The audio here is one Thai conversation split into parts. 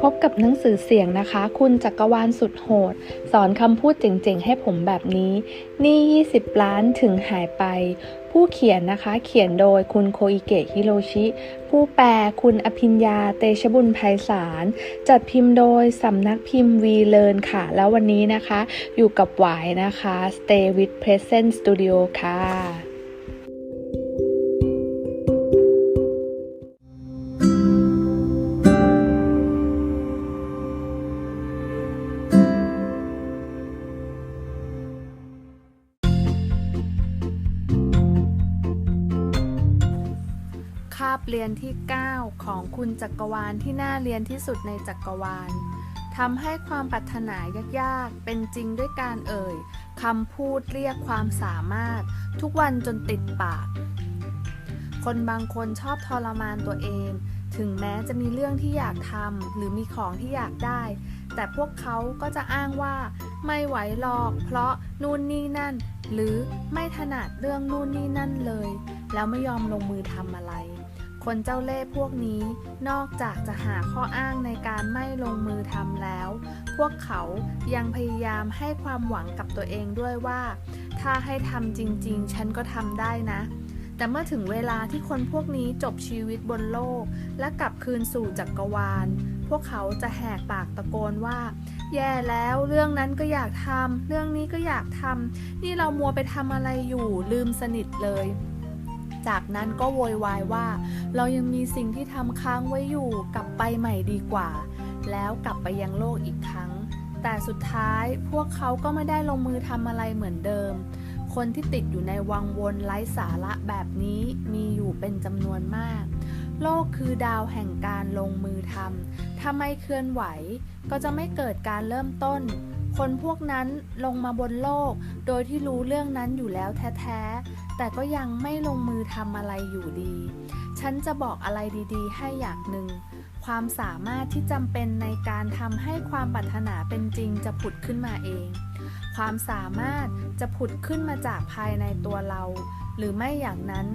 พบกับหนังสือเสียงนะคะ คุณจักรวาลสุดโหด สอนคำพูดเจ๋งๆ ให้ผมแบบนี้ นี่ 20 ล้านถึงหายไป ผู้เขียนนะคะ เขียนโดยคุณโคอิเกะฮิโรชิ ผู้แปลคุณอภิญญาเตชบุญไพศาล จัดพิมพ์โดยสำนักพิมพ์วีเล r นค่ะ แล้ววันนี้นะคะ อยู่กับหวายนะคะ Stay with Present Studio ค่ะ เรียนที่ 9 ของคุณจักรวาลที่น่าเรียนที่สุดในจักรวาลทำให้ความปรารถนายากๆ เป็นจริงด้วยการเอ่ยคำพูดเรียกความสามารถ ทุกวันจนติดปาก คนบางคนชอบทรมานตัวเอง ถึงแม้จะมีเรื่องที่อยากทำหรือมีของที่อยากได้ แต่พวกเขาก็จะอ้างว่า ไม่ไหวหรอก เพราะนู่นนี่นั่น หรือไม่ถนัดเรื่องนู่นนี่นั่นเลย แล้วไม่ยอมลงมือทำอะไร คนเจ้าเล่ห์พวกนี้นอกจากจะหาข้ออ้างในการไม่ลงมือทำแล้ว พวกเขายังพยายามให้ความหวังกับตัวเองด้วยว่า ถ้าให้ทำจริง ๆ ฉันก็ทำได้นะ แต่เมื่อถึงเวลาที่คนพวกนี้จบชีวิตบนโลก และกลับคืนสู่จักรวาล พวกเขาจะแหกปากตะโกนว่า แย่แล้วเรื่องนั้นก็อยากทำเรื่องนี้ก็อยากทำนี่เรามัวไปทำอะไรอยู่ลืมสนิทเลย จากนั้นก็โวยวายว่า เรายังมีสิ่งที่ทำค้างไว้อยู่กลับไปใหม่ดีกว่า แล้วกลับไปยังโลกอีกครั้ง แต่สุดท้ายพวกเขาก็ไม่ได้ลงมือทำอะไรเหมือนเดิม คนที่ติดอยู่ในวังวนไร้สาระแบบนี้มีอยู่เป็นจำนวนมาก โลกคือดาวแห่งการลงมือทำถ้าไม่เคลื่อนไหว ก็จะไม่เกิดการเริ่มต้นคนพวกนั้นลงมาบนโลก โดยที่รู้เรื่องนั้นอยู่แล้วแท้ๆ แต่ก็ยังไม่ลงมือทำอะไรอยู่ดี ฉันจะบอกอะไรดีๆ ให้อย่างหนึ่ง ความสามารถที่จำเป็นในการทำให้ความปรารถนาเป็นจริงจะผุดขึ้นมาเอง ความสามารถจะผุดขึ้นมาจากภายในตัวเรา หรือไม่อย่างนั้น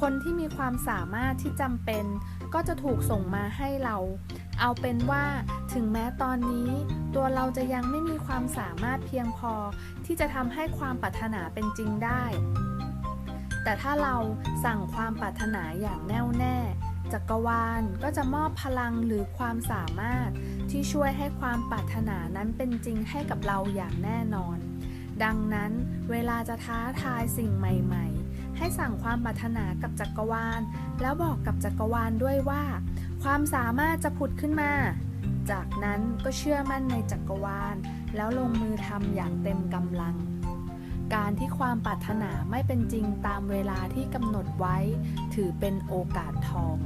คนที่มีความสามารถที่จำเป็น ก็จะถูกส่งมาให้เรา เอาเป็นว่าถึงแม้ตอนนี้ ตัวเราจะยังไม่มีความสามารถเพียงพอ ที่จะทำให้ความปรารถนาเป็นจริงได้ แต่ถ้าเราสั่งความปรารถนาอย่างแน่วแน่จักรวาลก็จะมอบพลังหรือความสามารถที่ช่วยให้ความปรารถนานั้นเป็นจริงให้กับเราอย่างแน่นอน ดังนั้นเวลาจะท้าทายสิ่งใหม่ๆ ให้สั่งความปรารถนากับจักรวาล แล้วบอกกับจักรวาลด้วยว่า ความสามารถจะผุดขึ้นมา จากนั้นก็เชื่อมั่นในจักรวาล แล้วลงมือทำอย่างเต็มกำลัง การที่ความปรารถนาไม่เป็นจริงตามเวลาที่กำหนดไว้ ถือเป็นโอกาสทอง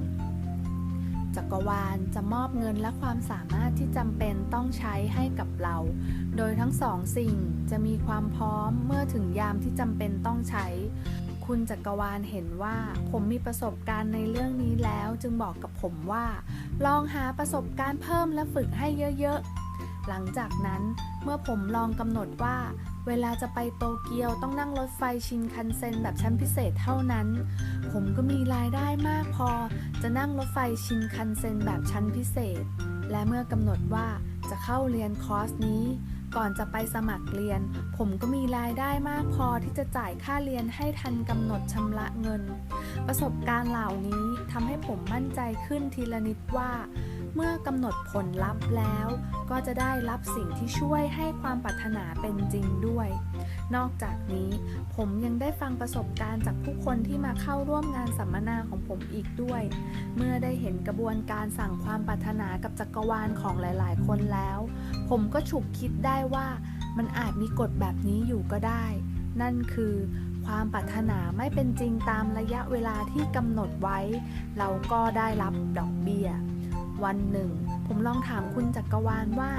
จักรวาลจะมอบเงินและความสามารถที่จำเป็นต้องใช้ให้กับเรา โดยทั้งสองสิ่งจะมีความพร้อมเมื่อถึงยามที่จำเป็นต้องใช้ คุณจักรวาลเห็นว่าผมมีประสบการณ์ในเรื่องนี้แล้วจึงบอกกับผมว่า ลองหาประสบการณ์เพิ่มและฝึกให้เยอะๆ หลังจากนั้นเมื่อผมลองกำหนดว่า เวลาจะไปโตเกียวต้องนั่งรถไฟชินคันเซ็นแบบชั้นพิเศษเท่านั้น ผมก็มีรายได้มากพอ จะนั่งรถไฟชินคันเซ็นแบบชั้นพิเศษ และเมื่อกำหนดว่าจะเข้าเรียนคอร์สนี้ ก่อนจะไปสมัครเรียน ผมก็มีรายได้มากพอที่จะจ่ายค่าเรียนให้ทันกำหนดชำระเงิน ประสบการณ์เหล่านี้ทำให้ผมมั่นใจขึ้นทีละนิดว่า เมื่อกำหนดผลลัพธ์แล้ว ก็จะได้รับสิ่งที่ช่วยให้ความปรารถนาเป็นจริงด้วย นอกจากนี้ผมยังได้ฟังประสบการณ์จากผู้คนที่มาเข้าร่วมงานสัมมนาของผมอีกด้วย เมื่อได้เห็นกระบวนการสั่งความปรารถนากับจักรวาลของหลาย ๆ คนแล้ว ผมก็ฉุกคิดได้ว่ามันอาจมีกฎแบบนี้อยู่ก็ได้ นั่นคือความปรารถนาไม่เป็นจริงตามระยะเวลาที่กำหนดไว้ เราก็ได้รับดอกเบี้ย วันหนึ่ง ผมลองถามคุณจักรวาลว่า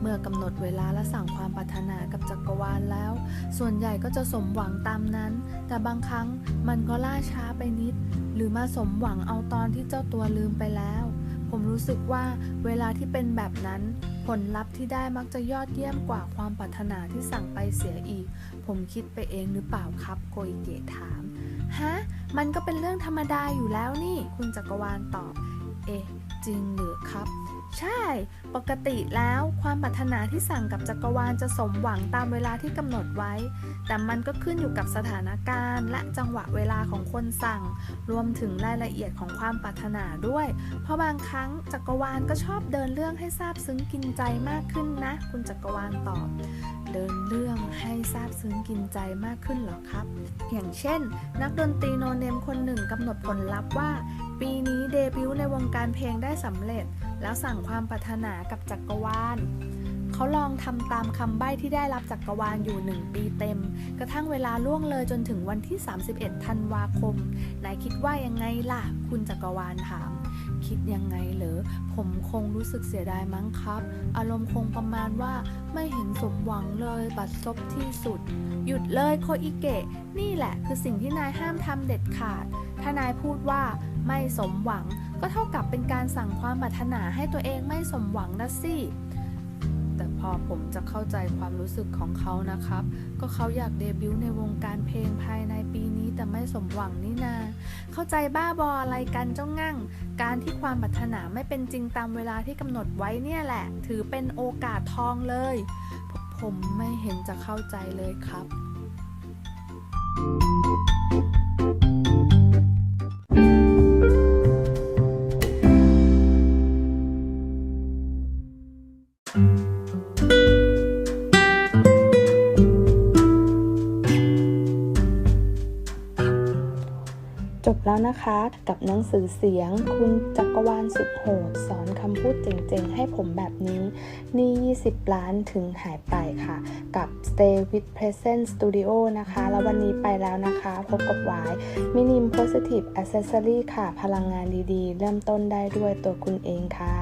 เมื่อกำหนดเวลาและสั่งความปรารถนากับจักรวาลแล้ว ส่วนใหญ่ก็จะสมหวังตามนั้น แต่บางครั้งมันก็ล่าช้าไปนิด หรือมาสมหวังเอาตอนที่เจ้าตัวลืมไปแล้ว ผมรู้สึกว่าเวลาที่เป็นแบบนั้น ผลลัพธ์ที่ได้มักจะยอดเยี่ยมกว่าความปรารถนาที่สั่งไปเสียอีก ผมคิดไปเองหรือเปล่าครับโกอิเกะถามฮะมันก็เป็นเรื่องธรรมดาอยู่แล้วนี่ คุณจักรวาลตอบ เอ๊ะ จริงหรือครับ ใช่ ปกติแล้วความปรารถนาที่สั่งกับจักรวาลจะสมหวังตามเวลาที่กำหนดไว้ แต่มันก็ขึ้นอยู่กับสถานการณ์และจังหวะเวลาของคนสั่ง รวมถึงรายละเอียดของความปรารถนาด้วย เพราะบางครั้งจักรวาลก็ชอบเดินเรื่องให้ซาบซึ้งกินใจมากขึ้นนะ คุณจักรวาลตอบ เดินเรื่องให้ซาบซึ้งกินใจมากขึ้นเหรอครับ อย่างเช่น นักดนตรีโนเนมคนหนึ่งกำหนดผลลัพธ์ว่า ปีนี้เดบิวต์ในวงการเพลงได้สำเร็จ แล้วสั่งความปรารถนากับจักรวาลเขาลองทำตามคำใบ้ที่ได้รับจักรวาลอยู่ 1 ปีเต็ม กระทั่งเวลาล่วงเลยจนถึงวันที่ 31 ธันวาคม นายคิดว่ายังไงล่ะ คุณจักรวาลถาม คิดยังไงเหรอ ผมคงรู้สึกเสียดายมั้งครับ อารมณ์คงประมาณว่าไม่เห็นสมหวังเลยบัดซบที่สุด หยุดเลยโคอิเกะ นี่แหละคือสิ่งที่นายห้ามทำเด็ดขาด ถ้านายพูดว่า ไม่สมหวัง ก็เท่ากับเป็นการสั่งความปรารถนาให้ตัวเองไม่สมหวังนะสิแต่พอผมจะเข้าใจความรู้สึกของเขานะครับ ก็เขาอยากเดบิวต์ในวงการเพลงภายในปีนี้แต่ไม่สมหวังนี่นา เข้าใจบ้าบออะไรกันเจ้างั่ง การที่ความปรารถนาไม่เป็นจริงตามเวลาที่กำหนดไว้เนี่ยแหละ ถือเป็นโอกาสทองเลย ผมไม่เห็นจะเข้าใจเลยครับ แล้วนะคะ กับหนังสือเสียง คุณจักรวาลสุดโหด สอนคำพูดเจ๋งๆ ให้ผมแบบนี้ นี่ 20 ล้านถึงหายไปค่ะ กับ Stay with Present Studio นะคะ แล้ววันนี้ไปแล้วนะคะ พบกับวายมินิม Positive Accessory ค่ะ พลังงานดีๆ เริ่มต้นได้ด้วยตัวคุณเองค่ะ